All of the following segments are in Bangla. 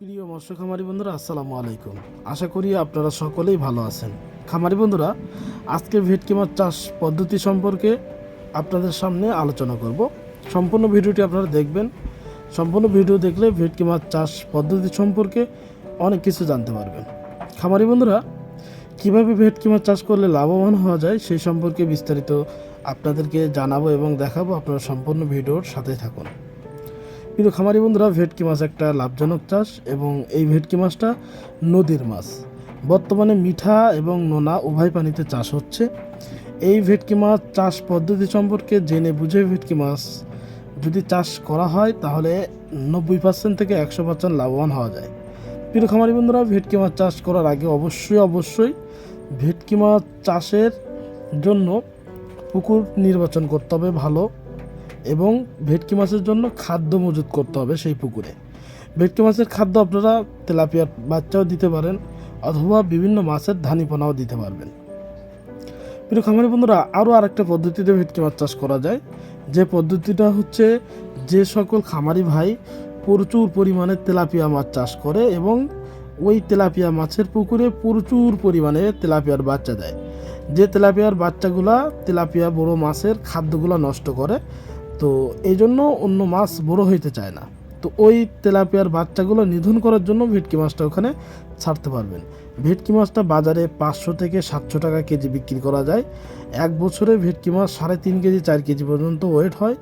প্রিয় মৎস্য খামারি বন্ধুরা, আসসালামু আলাইকুম। আশা করি আপনারা সকলেই ভালো আছেন। খামারি বন্ধুরা আজকে ভেটকি মাছ চাষ পদ্ধতি সম্পর্কে আপনাদের সামনে আলোচনা করব। সম্পূর্ণ ভিডিওটি আপনারা দেখবেন। সম্পূর্ণ ভিডিও দেখলে ভেটকি মাছ চাষ পদ্ধতি সম্পর্কে অনেক কিছু জানতে পারবেন। খামারি বন্ধুরা, কীভাবে ভেটকি মাছ চাষ করলে লাভবান হওয়া যায় সেই সম্পর্কে বিস্তারিত আপনাদেরকে জানাব এবং দেখাবো। আপনারা সম্পূর্ণ ভিডিওর সাথে থাকুন। প্রিয় খামারি বন্ধুরা, ভেটকি মাছ একটা লাভজনক চাষ এবং এই ভেটকি মাছটা নদীর মাছ। বর্তমানে মিঠা এবং নোনা উভয় পানিতে চাষ হচ্ছে। এই ভেটকি মাছ চাষ পদ্ধতি সম্পর্কে জেনে বুঝে ভেটকি মাছ যদি চাষ করা হয়, তাহলে নব্বই পার্সেন্ট থেকে একশো পার্সেন্ট লাভবান হওয়া যায়। প্রিয় খামারি বন্ধুরা, ভেটকি মাছ চাষ করার আগে অবশ্যই অবশ্যই ভেটকি মাছ চাষের জন্য পুকুর নির্বাচন করতে হবে ভালো। এবং ভেটকি মাছের জন্য খাদ্য মজুত করতে হবে সেই পুকুরে। ভেটকি মাছের খাদ্য আপনারা তেলাপিয়ার বাচ্চাও দিতে পারেন অথবা বিভিন্ন মাছের ধানিপনাও দিতে পারবেন। প্রিয় খামারি বন্ধুরা, আরও আরেকটা পদ্ধতিতে ভেটকি মাছ চাষ করা যায়। যে পদ্ধতিটা হচ্ছে যে সকল খামারি ভাই প্রচুর পরিমাণে তেলাপিয়া মাছ চাষ করে এবং ওই তেলাপিয়া মাছের পুকুরে প্রচুর পরিমাণে তেলাপিয়ার বাচ্চা দেয়। যে তেলাপিয়ার বাচ্চাগুলা তেলাপিয়া বড় মাছের খাদ্যগুলো নষ্ট করে তো এই জন্য অন্য মাছ বড় হইতে চায় না। তো ওই তেলাপিয়ার বাচ্চাগুলো নিধন করার জন্য ভেটকি মাছটা ওখানে ছাড়তে পারবেন। ভেটকি মাছটা বাজারে পাঁচশো থেকে সাতশো টাকা কেজি বিক্রি করা যায়। এক বছরে ভেটকি মাছ সাড়ে তিন কেজি, চার কেজি পর্যন্ত ওয়েট হয়।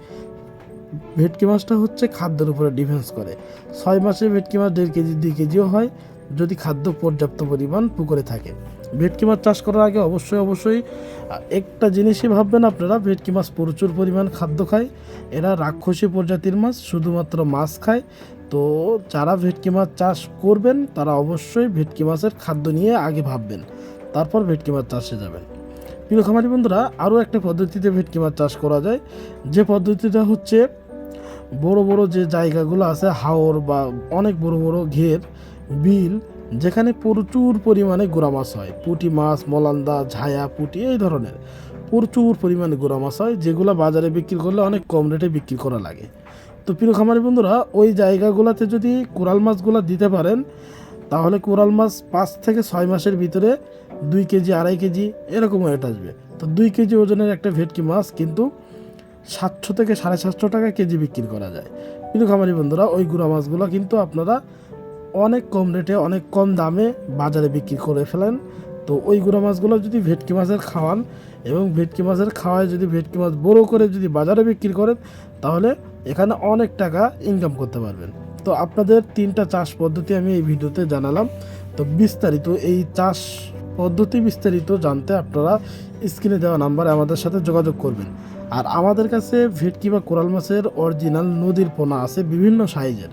ভেটকি মাছটা হচ্ছে খাদ্যের উপরে ডিফেন্স করে। ছয় মাসে ভেটকি মাছ দেড় কেজি, দুই কেজিও হয়। যদি খাদ্য পর্যাপ্ত পরিমাণ পুকুরে থাকে। ভেটকি মাছ চাষ করার আগে অবশ্যই অবশ্যই, একটা জিনিসই ভাববেন আপনারা, ভেটকি মাছ প্রচুর পরিমাণ খাদ্য খায়। এরা রাক্ষসী প্রজাতির মাছ, শুধুমাত্র মাছ খায়। তো যারা ভেটকি মাছ চাষ করবেন, তারা অবশ্যই ভেটকি মাছের খাদ্য নিয়ে আগে ভাববেন। তারপর ভেটকি মাছ চাষে যাবেন। প্রিয় খামারি বন্ধুরা, আরও একটা পদ্ধতিতে ভেটকি মাছ চাষ করা যায়। যে পদ্ধতিটা হচ্ছে, বড় বড় যে জায়গাগুলো আছে, হাওর বা অনেক বড় বড় ঘের, বিল যেখানে প্রচুর পরিমাণে গুড়া মাছ হয়। পুঁটি মাছ, মলান্দা, ঝায়া, পুঁটি, এই ধরনের প্রচুর পরিমাণে গুড়া মাছ হয়, যেগুলো বাজারে বিক্রি করলে অনেক কম রেটে বিক্রি করা লাগে। তো প্রিয় খামারি বন্ধুরা, ওই জায়গাগুলোতে যদি কোরাল মাছগুলো দিতে পারেন, তাহলে কোরাল মাছ পাঁচ থেকে ছয় মাসের ভিতরে দুই কেজি, আড়াই কেজি এরকম ওয়েট আসবে। তো দুই কেজি ওজনের একটা ভেটকি মাছ কিন্তু সাতশো থেকে সাড়ে সাতশো টাকা কেজি বিক্রি করা যায়। কিন্তু খামারি বন্ধুরা, ওই গুঁড়া মাছগুলো কিন্তু আপনারা অনেক কম রেটে অনেক কম দামে বাজারে বিক্রি করে ফেলেন। তো ওই গুঁড়া মাছগুলো যদি ভেটকি মাছের খাওয়ান এবং ভেটকি মাছের খাওয়ায় যদি ভেটকি মাছ বড়ো করে যদি বাজারে বিক্রি করেন, তাহলে এখানে অনেক টাকা ইনকাম করতে পারবেন। তো আপনাদের তিনটা চাষ পদ্ধতি আমি এই ভিডিওতে জানালাম। তো বিস্তারিত এই চাষ পদ্ধতি বিস্তারিত জানতে আপনারা স্ক্রিনে দেওয়া নাম্বারে আমাদের সাথে যোগাযোগ করবেন। আর আমাদের কাছে ভেটকি বা কোরাল মাছের অরিজিনাল নদীর পোনা আছে বিভিন্ন সাইজের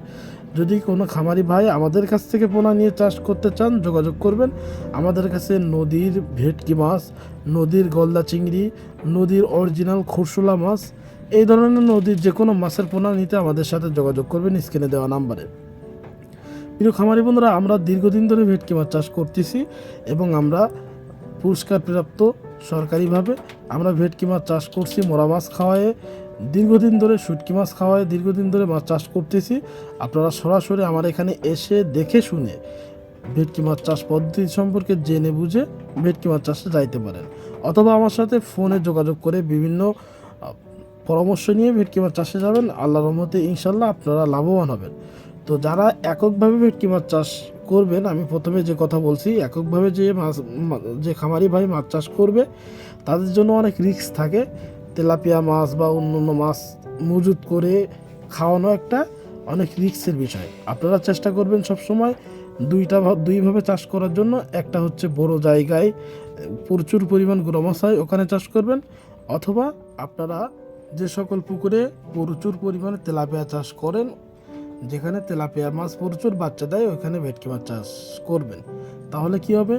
যদি কোনো খামারি ভাই আমাদের কাছ থেকে পোনা নিয়ে চাষ করতে চান, যোগাযোগ করবেন। আমাদের কাছে নদীর ভেটকি মাছ, নদীর গলদা চিংড়ি, নদীর অরিজিনাল খুরশুলা মাছ, এই ধরনের নদীর যে কোনো মাছের পোনা নিতে আমাদের সাথে যোগাযোগ করবেন স্ক্রিনে দেওয়া নাম্বারে। প্রিয় খামারি বন্ধুরা, আমরা দীর্ঘদিন ধরে ভেটকি মাছ চাষ করতেছি এবং আমরা পুরস্কার প্রাপ্ত সরকারিভাবে আমরা ভেটকি মাছ চাষ করছি মোরা মাছ খাওয়ায়ে। দীর্ঘদিন ধরে শুটকি মাছ খাওয়ায় দীর্ঘদিন ধরে মাছ চাষ করতেছি। আপনারা সরাসরি আমার এখানে এসে দেখে শুনে ভেটকি মাছ চাষ পদ্ধতি সম্পর্কে জেনে বুঝে ভেটকি মাছ চাষে যাইতে পারেন। অথবা আমার সাথে ফোনে যোগাযোগ করে বিভিন্ন পরামর্শ নিয়ে ভেটকি মাছ চাষে যাবেন। আল্লাহর রহমতে ইনশাল্লাহ আপনারা লাভবান হবেন। তো যারা এককভাবে ভেটকি মাছ চাষ করবেন, আমি প্রথমে যে কথা বলছি, এককভাবে যে মাছ যে খামারি ভাই মাছ চাষ করবে, তাদের জন্য অনেক রিস্ক থাকে। তেলাপিয়া মাছ বা অন্য অন্য মাছ মজুত করে খাওয়ানো একটা অনেক রিক্সের বিষয়। আপনারা চেষ্টা করবেন সবসময় দুইটা দুইভাবে চাষ করার জন্য। একটা হচ্ছে বড় জায়গায় প্রচুর পরিমাণ মাছ ওখানে চাষ করবেন, অথবা আপনারা যে সকল পুকুরে প্রচুর পরিমাণে তেলাপিয়া চাষ করেন, যেখানে তেলাপিয়া মাছ প্রচুর বাচ্চা দেয়, ওখানে ভেটকি মাছ চাষ করবেন। তাহলে কি হবে?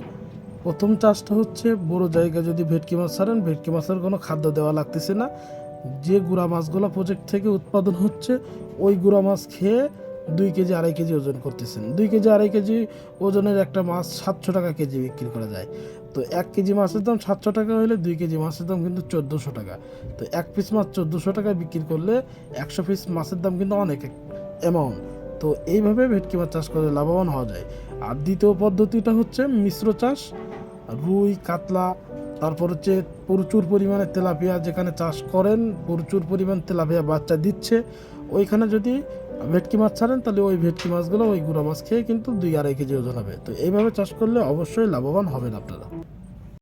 প্রথম চাষটা হচ্ছে বড় জায়গায় যদি ভেটকি মাছ ছাড়েন, ভেটকি মাছের কোনো খাদ্য দেওয়া লাগতেছে না। যে গুঁড়া মাছগুলো প্রজেক্ট থেকে উৎপাদন হচ্ছে, ওই গুঁড়া মাছ খেয়ে দুই কেজি, আড়াই কেজি ওজন করতেছেন। দুই কেজি, আড়াই কেজি ওজনের একটা মাছ সাতশো টাকা কেজি বিক্রি করা যায়। তো এক কেজি মাছের দাম সাতশো টাকা হলে দুই কেজি মাছের দাম কিন্তু চোদ্দোশো টাকা। তো এক পিস মাছ চোদ্দোশো টাকা বিক্রি করলে একশো পিস মাছের দাম কিন্তু অনেক অ্যামাউন্ট তো এইভাবে ভেটকি মাছ চাষ করে লাভবান হওয়া যায়। আর দ্বিতীয় পদ্ধতিটা হচ্ছে মিশ্র চাষ। রুই, কাতলা, তারপর হচ্ছে প্রচুর পরিমাণে তেলাপিয়া যেখানে চাষ করেন, প্রচুর পরিমাণ তেলাপিয়া বাচ্চা দিচ্ছে। ওইখানে যদি ভেটকি মাছ ছাড়েন, তাহলে ওই ভেটকি মাছগুলো ওই গুঁড়া মাছ খেয়ে কিন্তু দুই আড়াই কেজি ওজন হবে। তো এইভাবে চাষ করলে অবশ্যই লাভবান হবেন আপনারা।